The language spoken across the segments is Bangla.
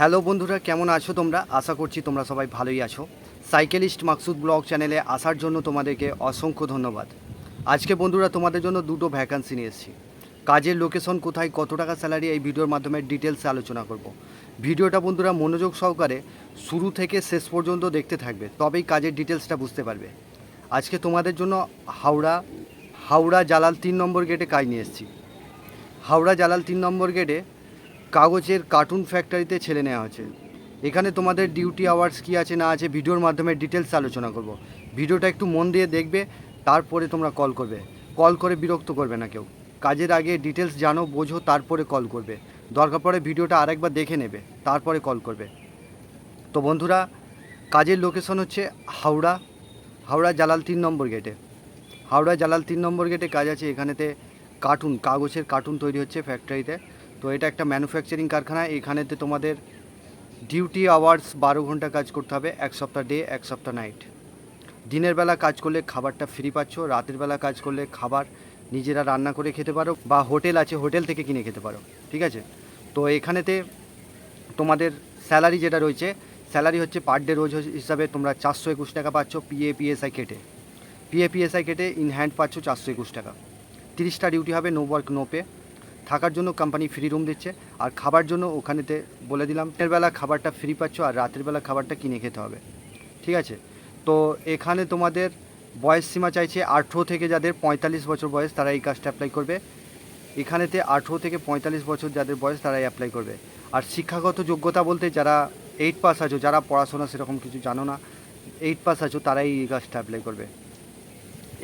হ্যালো বন্ধুরা, কেমন আছো তোমরা? আশা করছি তোমরা সবাই ভালোই আছো। সাইকেলিস্ট মাকসুদ ব্লগ চ্যানেলে আসার জন্য তোমাদেরকে অসংখ্য ধন্যবাদ। আজকে বন্ধুরা, তোমাদের জন্য দুটো ভ্যাকান্সি নিয়ে এসেছি। কাজের লোকেশন কোথায়, কত টাকা স্যালারি এই ভিডিওর মাধ্যমে ডিটেলসে আলোচনা করব। ভিডিওটা বন্ধুরা মনোযোগ সহকারে শুরু থেকে শেষ পর্যন্ত দেখতে থাকবে, তবেই কাজের ডিটেলসটা বুঝতে পারবে। আজকে তোমাদের জন্য হাওড়া হাওড়া জালাল তিন নম্বর গেটে কাজ নিয়ে এসেছি। হাওড়া জালাল তিন নম্বর গেটে কাগজের কার্টুন ফ্যাক্টরিতে ছেলে নেওয়া হয়েছে। এখানে তোমাদের ডিউটি আওয়ার্স কী আছে না আছে ভিডিওর মাধ্যমে ডিটেলস আলোচনা করব। ভিডিওটা একটু মন দিয়ে দেখবে, তারপরে তোমরা কল করবে। কল করে বিরক্ত করবে না কেউ। কাজের আগে ডিটেলস জানো, বোঝো, তারপরে কল করবে। দরকার পড়ে ভিডিওটা আরেকবার দেখে নেবে, তারপরে কল করবে। তো বন্ধুরা, কাজের লোকেশন হচ্ছে হাওড়া হাওড়া জালাল তিন নম্বর গেটে হাওড়া জালাল তিন নম্বর গেটে কাজ আছে, এখানেতে কার্টুন কাগজের কার্টুন তৈরি হচ্ছে ফ্যাক্টরিতে তো এটা একটা ম্যানুফ্যাকচারিং কারখানা এখানেতে তোমাদের ডিউটি আওয়ার্স বারো ঘণ্টা কাজ করতে হবে, এক সপ্তাহ ডে এক সপ্তাহ নাইট দিনের বেলা কাজ করলে খাবারটা ফ্রি পাচ্ছ, রাতের বেলা কাজ করলে খাবার নিজেরা রান্না করে খেতে পারো বা হোটেল আছে, হোটেল থেকে কিনে খেতে পারো, ঠিক আছে? তো এখানেতে তোমাদের স্যালারি যেটা রয়েছে স্যালারি হচ্ছে পার ডে রোজ হিসাবে তোমরা চারশো একুশ টাকা পাচ্ছ পিএ পিএসআই কেটে। পিএ পিএসআই কেটে ইন হ্যান্ড পাচ্ছ চারশো একুশ টাকা। তিরিশটা ডিউটি হবে নো ওয়ার্ক নো পে থাকার জন্য কোম্পানি ফ্রি রুম দিচ্ছে। আর খাবার জন্য ওখানেতে বলে দিলাম দিনের বেলা খাবারটা ফ্রি পাচ্ছ আর রাতের বেলা খাবারটা কিনে খেতে হবে। ঠিক আছে? তো এখানে তোমাদের বয়স সীমা চাইছে আঠেরো থেকে যাদের পঁয়তাল্লিশ বছর বয়স, তারা এই কাজটা অ্যাপ্লাই করবে। এখানেতে আঠেরো থেকে পঁয়তাল্লিশ বছর যাদের বয়স, তারাই অ্যাপ্লাই করবে। আর শিক্ষাগত যোগ্যতা বলতে যারা এইট পাস আছো, যারা পড়াশোনা সেরকম কিছু জানো না এইট পাস আছো, তারাই এই কাজটা অ্যাপ্লাই করবে।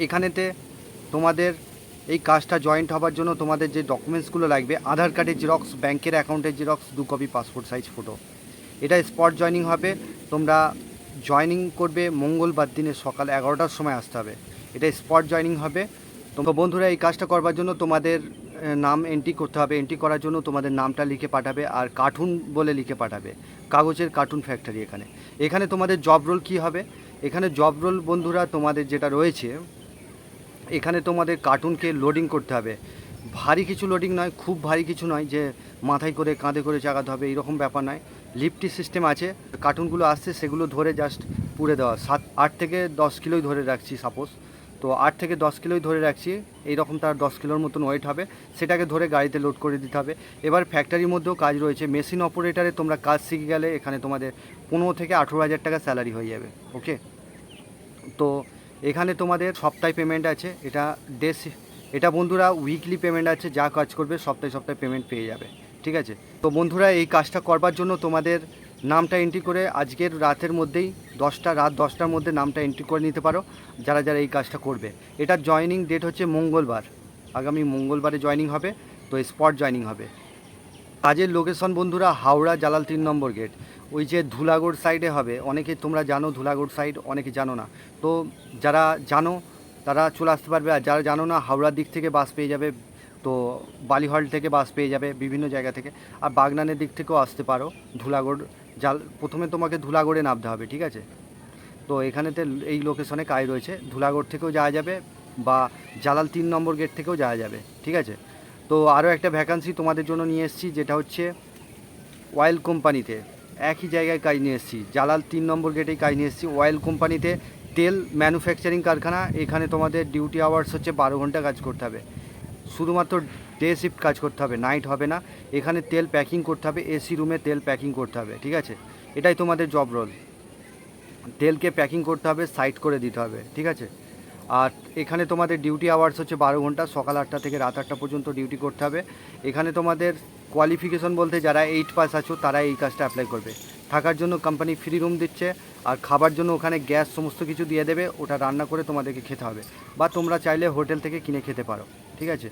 এখানেতে তোমাদের এই কাজটা জয়েন্ট হবার জন্য তোমাদের যে ডকুমেন্টসগুলো লাগবে, আধার কার্ডের জেরক্স ব্যাংকের অ্যাকাউন্টের জেরক্স দু কপি পাসপোর্ট সাইজ ফটো এটা স্পট জয়নিং হবে, তোমরা জয়নিং করবে মঙ্গলবার দিনে সকাল এগারোটার সময় আসতে হবে। এটা স্পট জয়নিং হবে। তো বন্ধুরা, এই কাজটা করবার জন্য তোমাদের নাম এন্ট্রি করতে হবে। এন্ট্রি করার জন্য তোমাদের নামটা লিখে পাঠাবে আর কার্টুন বলে লিখে পাঠাবে। কাগজের কার্টুন ফ্যাক্টরি এখানে। এখানে তোমাদের জব রোল কী হবে? এখানে জব রোল বন্ধুরা তোমাদের যেটা রয়েছে এখানে তোমাদের কার্টুনকে লোডিং করতে হবে। ভারী কিছু লোডিং নয়, খুব ভারী কিছু নয় যে মাথায় করে, কাঁধে করে চাগাতে হবে এইরকম ব্যাপার নয়। লিফটি সিস্টেম আছে কার্টুনগুলো আসছে, সেগুলো ধরে জাস্ট পুড়ে দেওয়া। সাত, আট থেকে দশ কিলোই ধরে রাখছি সাপোজ তো আট থেকে দশ কিলোই ধরে রাখছি, এইরকম তার দশ কিলোর মতন ওয়েট হবে। সেটাকে ধরে গাড়িতে লোড করে দিতে হবে। এবার ফ্যাক্টরির মধ্যেও কাজ রয়েছে। মেশিন অপারেটারে তোমরা কাজ শিখে গেলে এখানে তোমাদের পনেরো থেকে আঠেরো হাজার টাকা স্যালারি হয়ে যাবে ওকে তো এখানে তোমাদের সপ্তাহে পেমেন্ট আছে, এটা ডেস এটা বন্ধুরা উইকলি পেমেন্ট আছে, যা কাজ করবে সপ্তাহে সপ্তাহে পেমেন্ট পেয়ে যাবে, ঠিক আছে? তো বন্ধুরা, এই কাজটা করবার জন্য তোমাদের নামটা এন্ট্রি করে আজকের রাতের মধ্যেই, দশটা, রাত দশটার মধ্যে নামটা এন্ট্রি করে নিতে পারো, যারা যারা এই কাজটা করবে। এটার জয়নিং ডেট হচ্ছে মঙ্গলবার, আগামী মঙ্গলবারে জয়নিং হবে, তো স্পট জয়নিং হবে। কাজের লোকেশন বন্ধুরা, হাওড়া জালাল তিন নম্বর গেট ওই যে ধুলাগড় সাইডে হবে, অনেকে তোমরা জানো ধুলাগড় সাইড অনেকে জানো না। তো যারা জানো, তারা চলে আসতে পারবে আর যারা জানো না, হাওড়ার দিক থেকে বাস পেয়ে যাবে, তো বালিহল থেকে বাস পেয়ে যাবে বিভিন্ন জায়গা থেকে। আর বাগনানের দিক থেকেও আসতে পারো ধুলাগড় জাল, প্রথমে তোমাকে ধুলাগড়ে নামতে হবে, ঠিক আছে? তো এখানেতে এই লোকেশনে কাজ রয়েছে। ধুলাগড় থেকেও যাওয়া যাবে বা জালাল তিন নম্বর গেট থেকেও যাওয়া যাবে, ঠিক আছে? তো আরও একটা ভ্যাকান্সি তোমাদের জন্য নিয়ে এসেছি, যেটা হচ্ছে অয়েল কোম্পানিতে একই জায়গায় কাজ নিয়ে এসেছি। জালাল তিন নম্বর গেটেই কাজ নিয়ে এসেছি। অয়েল কোম্পানিতে তেল ম্যানুফ্যাকচারিং কারখানা, এখানে তোমাদের ডিউটি আওয়ার্স হচ্ছে বারো ঘণ্টা কাজ করতে হবে। শুধুমাত্র ডে শিফট কাজ করতে হবে নাইট হবে না। এখানে তেল প্যাকিং করতে হবে এসি রুমে তেল প্যাকিং করতে হবে, ঠিক আছে? এটাই তোমাদের জব রোল তেলকে প্যাকিং করতে হবে সাইড করে দিতে হবে, ঠিক আছে? আর এখানে তোমাদের ডিউটি আওয়ার্স হচ্ছে বারো ঘণ্টা, সকাল আটটা থেকে রাত আটটা পর্যন্ত ডিউটি করতে হবে। এখানে তোমাদের কোয়ালিফিকেশন বলতে যারা এইট পাস আছো তারা এই কাজটা অ্যাপ্লাই করবে। থাকার জন্য কোম্পানি ফ্রি রুম দিচ্ছে, আর খাবার জন্য ওখানে গ্যাস সমস্ত কিছু দিয়ে দেবে, ওটা রান্না করে তোমাদেরকে খেতে হবে। বা তোমরা চাইলে হোটেল থেকে কিনে খেতে পারো, ঠিক আছে?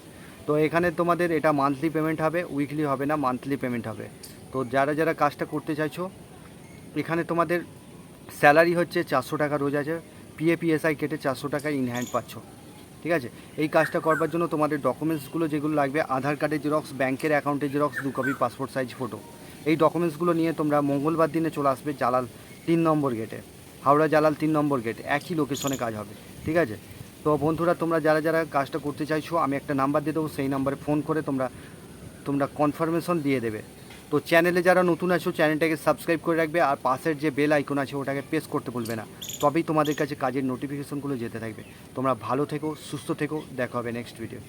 তো এখানে তোমাদের এটা মান্থলি পেমেন্ট হবে উইকলি হবে না মান্থলি পেমেন্ট হবে। তো যারা যারা কাজটা করতে চাইছো, এখানে তোমাদের স্যালারি হচ্ছে চারশো টাকা রোজ আছে পিএ পিএসআই কেটে চারশো টাকা ইন হ্যান্ড পাচ্ছ। ঠিক আছে? এই কাজটা করবার জন্য তোমাদের ডকুমেন্টসগুলো যেগুলো লাগবে, আধার কার্ডের জেরক্স ব্যাংকের অ্যাকাউন্টের জেরক্স দু কপি পাসপোর্ট সাইজ ফটো এই ডকুমেন্টসগুলো নিয়ে তোমরা মঙ্গলবার দিনে চলে আসবে জালাল তিন নম্বর গেটে হাওড়া জালাল তিন নম্বর গেট একই লোকেশনে কাজ হবে, ঠিক আছে? তো বন্ধুরা, তোমরা যারা যারা কাজটা করতে চাইছো, আমি একটা নাম্বার দিয়ে দেবো, সেই নাম্বারে ফোন করে তোমরা তোমরা কনফার্মেশন দিয়ে দেবে। তো চ্যানেলে যারা নতুন আছো চ্যানেলটাকে সাবস্ক্রাইব করে রাখবে আর পাশের যে বেল আইকন আছে, ওটাকে প্রেস করতে বলবে না। তবেই তোমাদের কাছে কাজের নোটিফিকেশনগুলো যেতে থাকবে। তোমরা ভালো থেকো, সুস্থ থেকো, দেখা হবে নেক্সট ভিডিও